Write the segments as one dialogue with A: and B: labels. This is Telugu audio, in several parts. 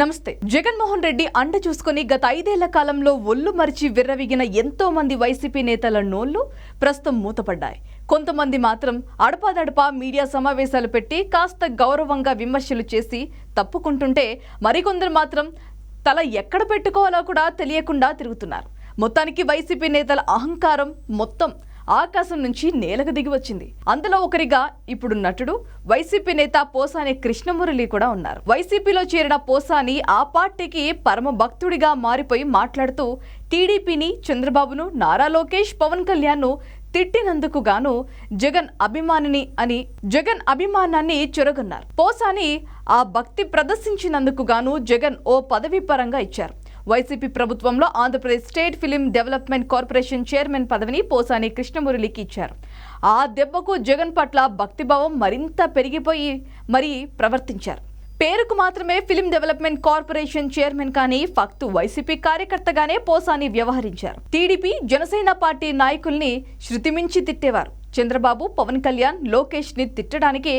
A: నమస్తే. జగన్మోహన్ రెడ్డి అండ చూసుకుని గత ఐదేళ్ళ కాలంలో ఒళ్ళు మరిచి విర్రవిగిన ఎంతో మంది వైసీపీ నేతల నోళ్ళు ప్రస్తుతం మూతపడ్డాయి. కొంతమంది మాత్రం అడపాదడపా మీడియా సమావేశాలు పెట్టి కాస్త గౌరవంగా విమర్శలు చేసి తప్పుకుంటుంటే మరికొందరు మాత్రం తల ఎక్కడ పెట్టుకోవాలో కూడా తెలియకుండా తిరుగుతున్నారు. మొత్తానికి వైసీపీ నేతల అహంకారం మొత్తం ఆకాశం నుంచి నేలకు దిగి వచ్చింది. అందులో ఒకరిగా ఇప్పుడు నటుడు వైసీపీ నేత పోసాని కృష్ణమురళి కూడా ఉన్నారు. వైసీపీలో చేరిన పోసాని ఆ పార్టీకి పరమ భక్తుడిగా మారిపోయి మాట్లాడుతూ టీడీపీని చంద్రబాబును నారా లోకేష్ పవన్ కళ్యాణ్ను తిట్టినందుకు గాను జగన్ అభిమానిని అని జగన్ అభిమానాన్ని చెరగొన్నారు. పోసాని ఆ భక్తి ప్రదర్శించినందుకు గాను జగన్ ఓ పదవి పరంగా ఇచ్చారు. వైసీపీ ప్రభుత్వంలో Andhra Pradesh state film development corporation chairman పదవిని పోసాని కృష్ణమురళికి ఇచ్చారు. ఆ దెబ్బకు జగన్ పట్ల భక్తిభావం మరింత పెరిగిపోయి మరీ ప్రవర్తించారు. పేరుకు మాత్రమే ఫిలిం డెవలప్మెంట్ కార్పొరేషన్ చైర్మన్ కానీ ఫక్తు వైసీపీ కార్యకర్తగానే పోసాని వ్యవహరించారు. టీడీపీ జనసేన పార్టీ నాయకుల్ని శృతిమించి తిట్టేవారు. చంద్రబాబు పవన్ కళ్యాణ్ లోకేష్ని తిట్టడానికి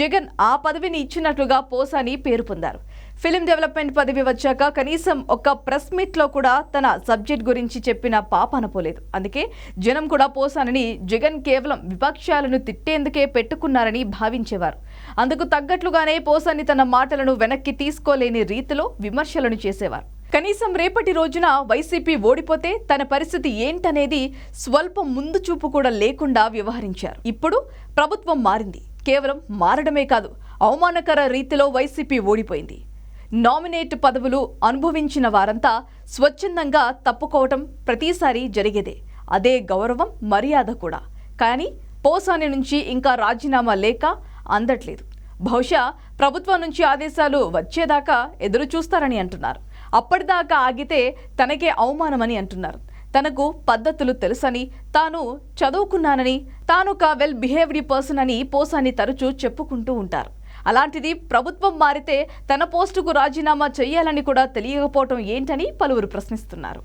A: జగన్ ఆ పదవిని ఇచ్చినట్లుగా పోసాని పేరు పొందారు. ఫిలిం డెవలప్మెంట్ పదవి వచ్చాక కనీసం ఒక ప్రెస్ మీట్లో కూడా తన సబ్జెక్ట్ గురించి చెప్పిన పాప అనపోలేదు అందుకే జనం కూడా పోసానని జగన్ కేవలం విపక్షాలను తిట్టేందుకే పెట్టుకున్నారని భావించేవారు. అందుకు తగ్గట్లుగానే పోసాని తన మాటలను వెనక్కి తీసుకోలేని రీతిలో విమర్శలను చేసేవారు. కనీసం రేపటి రోజున వైసీపీ ఓడిపోతే తన పరిస్థితి ఏంటనేది స్వల్ప ముందు చూపు కూడా లేకుండా వ్యవహరించారు. ఇప్పుడు ప్రభుత్వం మారింది. కేవలం మారడమే కాదు అవమానకర రీతిలో వైసీపీ ఓడిపోయింది. నామినేట్ పదవులు అనుభవించిన వారంతా స్వచ్ఛందంగా తప్పుకోవటం ప్రతిసారి జరిగేదే. అదే గౌరవం మర్యాద కూడా. కానీ పోసాని నుంచి ఇంకా రాజీనామా లేక అందట్లేదు. బహుశా ప్రభుత్వం నుంచి ఆదేశాలు వచ్చేదాకా ఎదురు చూస్తారని అంటున్నారు. అప్పటిదాకా ఆగితే తనకే అవమానమని అంటున్నారు. తనకు పద్ధతులు తెలుసని తాను చదువుకున్నానని తాను ఒక వెల్ బిహేవ్డ్ పర్సన్ అని పోసాని తరచూ చెప్పుకుంటూ ఉంటారు. అలాంటిది ప్రభుత్వం మారితే తన పోస్టుకు రాజీనామా చేయాలని కూడా తెలియకపోవటం ఏంటని పలువురు ప్రశ్నిస్తున్నారు.